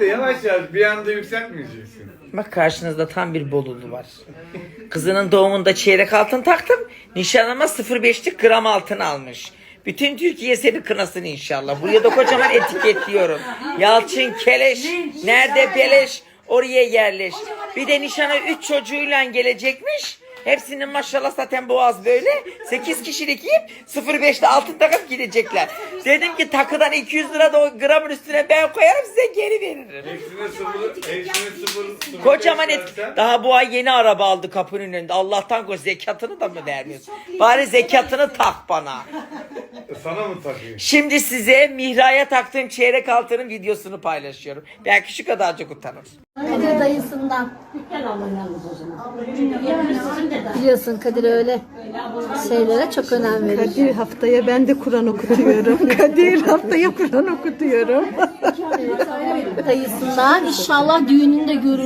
de yavaş yavaş bir anda yükseltmeyeceksin. Bak karşınızda tam bir bolulu var. Kızının doğumunda çeyrek altın taktım. Nişanıma 0.5'lik gram altın almış. Bütün Türkiye seni kınasın inşallah. Buraya da kocaman etiketliyorum. Yalçın Keleş. Nerede beleş? Oraya yerleş. Bir de nişana 3 çocuğuyla gelecekmiş. Hepsinin maşallah zaten boğaz böyle. 8 kişilik yiyip 0.5'te altın takıp gidecekler. Dedim ki takıdan 200 lira da o gramın üstüne ben koyarım size geri veririm. Eksine sıfır, eksine sıfır, sıfır Kocaman et. Daha bu ay yeni araba aldı kapının önünde. Allah'tan koş zekatını da mı vermiyorsun? Bari zekatını tak bana. Sana mı takayım? Şimdi size Mihra'ya taktığım çeyrek altının videosunu paylaşıyorum. Belki şu kadarcık utanır. Kadir dayısından. Biliyorsun Kadir öyle şeylere çok önem verir. Kadir haftaya ben de Kur'an okutuyorum. Kadir haftaya Kur'an okutuyorum. Dayısından inşallah düğününde görür.